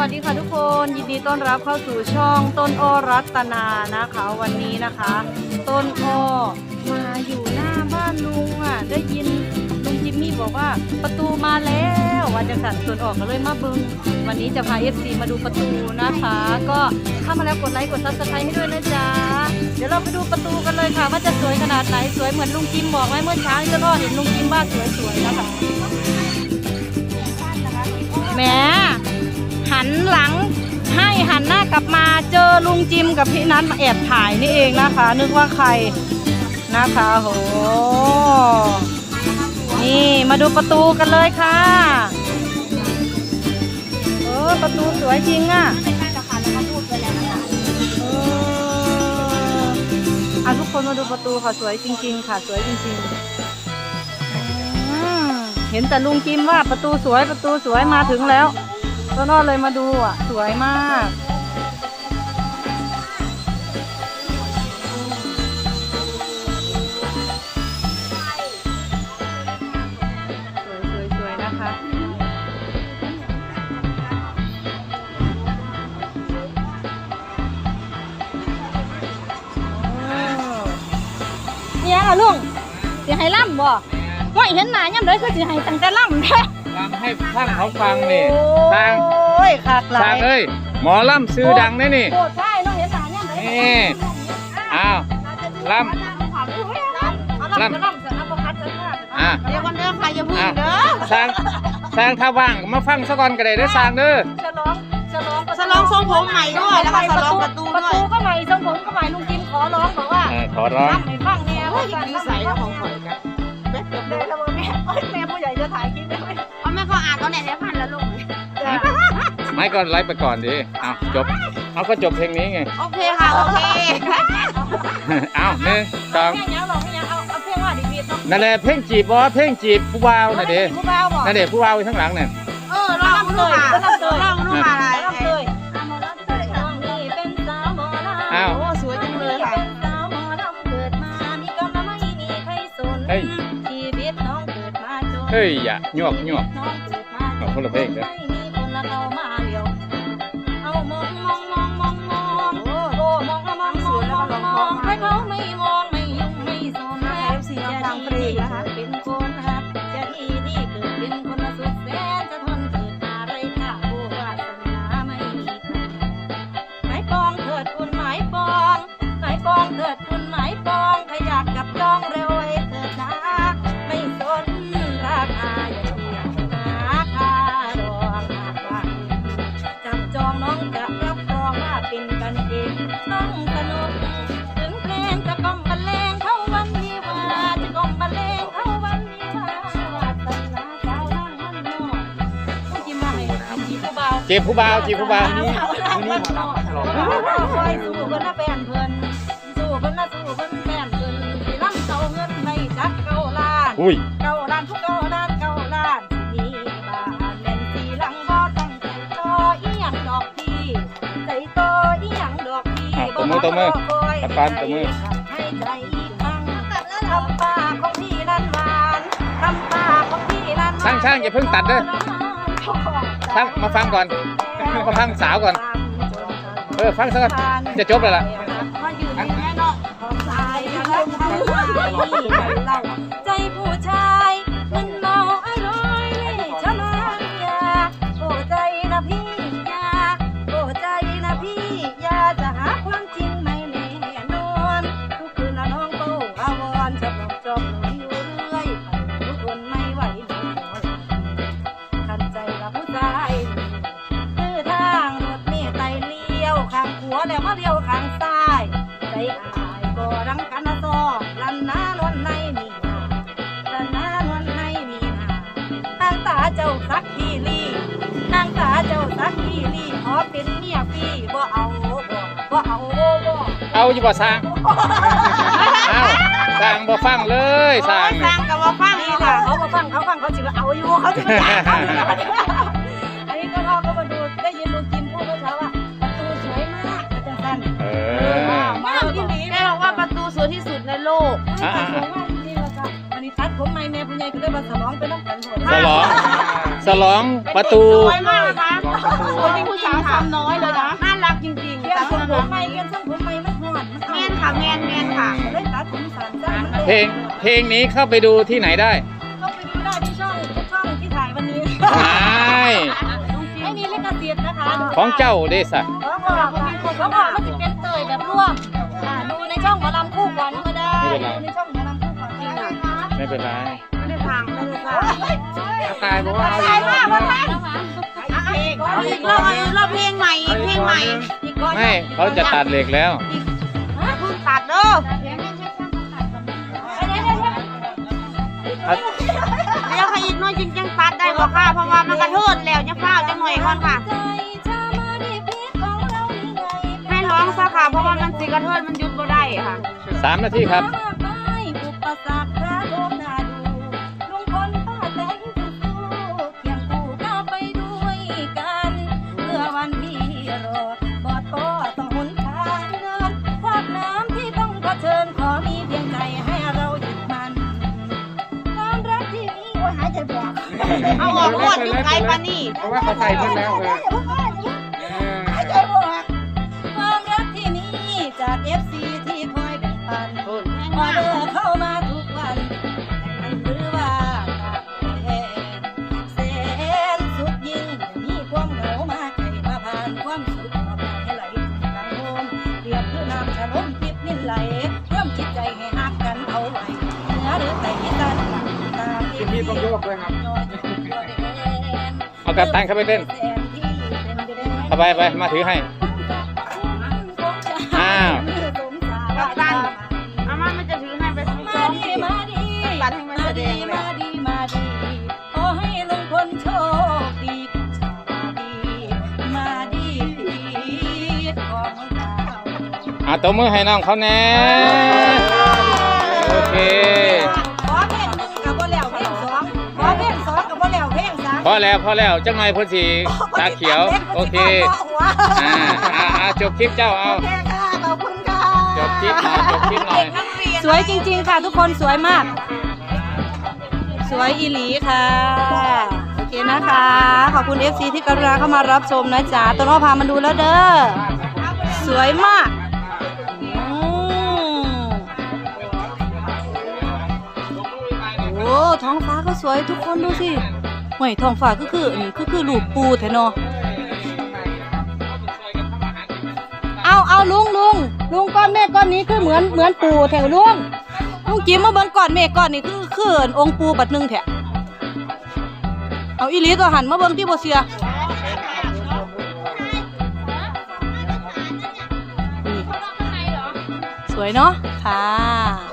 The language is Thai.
วัสดีค่ะทุกคนยินดีต้อนรับเข้าสู่ช่องต้นอ้อรัตนานะคะ วันนี้นะคะ ต้นอ้อมาอยู่หน้าบ้านลุงอะได้ยินลุงจิมมี่บอกว่าประตูมาแล้ววันจะสั่นส่วนออกก็เลยมาบึง วันนี้จะพาเอฟซีมาดูประตูนะคะ ก็เข้ามาแล้วกดไลค์กดซับสไครต์ให้ด้วยนะจ๊ะเดี๋ยวเราไปดูประตูกันเลยค่ะ ว่าจะสวยขนาดไหนสวยเหมือนลุงจิมบอกไหมเมื่อเช้านี้ต้นอ้อเห็นลุงจิมว่าสวยๆนะคะแหม หันหลังให้หันหน้ากลับมาเจอลุงจิมกับพี่นัทมาแอบถ่ายนี่เองนะคะ นึกว่าใครนะคะโหนี่มาดูประตูกันเลยค่ะเออประตูสวยจริงอะอะทุกคนมาดูประตูค่ะสวยจริง ๆ ค่ะสวยจริงๆเห็นแต่ลุงจิมว่าประตูสวยประตูสวยมาถึงแล้ว ต้นอ้อเลยมาดูอะ สวยมาก สวยสวยสวยนะคะ เนี่ยล่ะลุงสิให้ล่ำบ่ว่าเห็นหน้าย่ำเลยคือสิให้ตั้งแต่ล่ำแท้ ฟังให้ท่านเขาฟังนี่โอ้ทางยขากหลาทางยเอ้ยหมอล่ำซื้อดังได้นี่โคตรใช่น้องเห็นหน้าย่ำเลยนี่อ้าว ล่ำล่ำล่ำล่ำเสร็จแล้วพอคัดเสร็จแล้วอะเดี๋ยวคนเด้อใครจะพูดอ้าวเด้อสร้างสร้างถ้าว่างก็มาฟังซะก่อนก็ได้เด้อสร้างเด้อฉลองฉลองฉลองทรงผมใหม่ด้วยแล้วก็ฉลองประตูประด้วยตูก็ใหม่ทรงผมก็ใหม่ลุงจิมขอร้องบอกว่าเออขอร้องล่ำให้ฟังเนี่ยโอ้ยนิสัยแล้วของข่อ เขาอ่านตอนไหนแท้พันแล้วลูกไม่ก็ไลฟ์ไปก่อนดิเอาจบ เอาก็จบเพลงนี้ไง โอเคค่ะ โอเคเอาหนึ่งสองแม่ยังหรอกแม่ยังเอาเอาเพลงว่าดีพีเนาะนั่นแหละเพลงจีบบอเพลงจีบผู้บ่าวน่ะเด้ผู้บ่าวบอกนั่นเด้ผู้บ่าวอยู่ข้างหลังเนี่ยเออลองดูค่ะลองดูค่ะอะไรรับเลยหมอลำเลยน้องนี่เป็นสาวหมอลำอ้าวโอ้สวยจังเลยค่ะเป็นสาวหมอลำเกิดมามีกำลังไม่มีใครสนเฮ้ยชีวิตน้องเกิดมาจนเฮ้ยอย่าหยวกหยวก คนละเพลงเด้อไม่มีคนละ เจีบผู้บ่าวจีบผู้บ่าวนี่คอยสู้เพิ่นน่ะแฟนเพิ่นสู้เพิ่นน่ะสู้เพิ่นแฟนเพิ่นสิลำเก่าเงินไม่จักเก่าล้านอุ้ยเก่าล้านทุกเก่าล้านเก่าล้านสิมีบ้านแม่นสีหลังบ่ตั้งใจต่ออีหยังดอกพี่ใจต่ออีหยังดอกพี่อะตบมือตบมือปัดปันตบมือ ให้ใจอีกครั้งทำปากของพี่นั้นหวานทำปากของพี่นั้นหวาน ช่างช่างอย่าเพิ่งตัดเด้อ ช่างมาฟังก่อน มาฟังสาวก่อน เออฟังซะก่อนจะจบแล้วล่ะ มาอยู่ในแม่เนาะของชายแล้ ข้างซ้ายใจอายบ่รังกันนะซอลันนานวลในนี่นาลันนานวลในนี่นานางตาเจ้าสักทีลีนางตาเจ้าสักทีลีขอเป็นเมียพี่บ่เอาบ่บ่เอาบ่เอาอยู่บ่สร้างเอาสร้างบ่ฟังเลยสร้างสนี่ร้างกับว่าฟังนี่นี่ค่ะค่ะเขาก็ฟังเขาฟังเขาจิว่าเอาอยู่เขาจิว่าเอาอยู่อั ลองไปน้ำกันหมดฉลองฉฉลองประตู สวยมากนะคะสวยที่ผู้สาวสามน้อยเลยนะน่ารักจริงๆเกี่ยแต่วคนทรงผละมใหม่เกี่ยวทรงผมใหม่มันห่อนมันแมนค่ะแมนแมนค่ะเลยตัดผมสั้นจ้ามันเพลงเพลงนี้เข้าไปดูที่ไหนได้ เข้าไปดูได้ที่ช่องทุกช่องที่ถ่ายวันนี้ไม่ไม่มีลิขสิทธิ์นะคะ ของเจ้าเดสะเขาบอกเขาบอกมันจะเป็นเตยแบบร่วมอ่าดูในช่องหมอลำคู่ขวัญก็ได้ดูในช่องหมอลำคู่ขวัญจริงอะไม่เป็นไร ตายเพราะว่าตายมากพ่อท่านเอาอีกรอบเอาอีกรอบเพลงใหม่อีกเพลงใหม่ไม่เขาจะตัดเหล็กแล้วเพิ่งตัดเด้ออะเดี๋ยวค่ะอีกหน้อยจริงจังตัดได้บ่ค่ะเพราะว่ามันกระเทิดแล้วจะเฝ้าจะหน่อยก่อนค่ะให้ร้องซะค่ะเพราะว่ามันสิกระเทิดมันหยุดบ่ได้ค่ะสามนาทีครับ เผชิญขอมีเพียงใจให้เราหยุดมันความรักที่มีโอ้ยหายใจบวกเอาออกรวดอยู่ไกลปานนี้เพราะว่าเขาใส่ขึ้นแล้วเออ ต้องยกเลยครับ เอากับตันเข้าไปเต้นเอาไปไปมาถือให้ อ้าวกัปตันอามามันจะถือให้ไปซื้อมาซ้อมดีสิมาดีตัดให้มันแสดงเลยมาดีมาดีขอให้ลุงพลโชคดีชาดีมาดีของเราเอาตัวมือให้น้องเขาแน่ แล้วพอแล้วจังหน่อยเพ่นสีตาเขียว โอเคอ่าอ่าอ่าจบคลิปเจ้าเอาโอเคค่ะขอบคุณค่ะจบคลิปหน่อยจบคลิปหน่อย สวยจริง ๆ ค่ะทุกคนสวยมาก สวยอีหลีค่ะโอเคนะคะ ขอบคุณ FC ที่กรุณาเข้ามารับชมนะจ๊ะต้นอ้อพามาดูแล้วเด้อสวยมากอืมโอ้ท้องฟ้าก็สวยทุกคนดูสิ ห่วยทองฟ้าก็คืออืมคือคือลูกปูแท้เนาะเอาเอาลุงลุงลุงก้อนเมฆก้อนนี้คือเหมือนเหมือนปูแถวลุงลุงจิ้มมาเบิ่งก้อนเมฆก้อนนี้คือคือองค์ปูบัดหนึงแถะเอาอีลีตัวหันมาเบิ่งที่บเสียนี่สวยเนาะค่ะ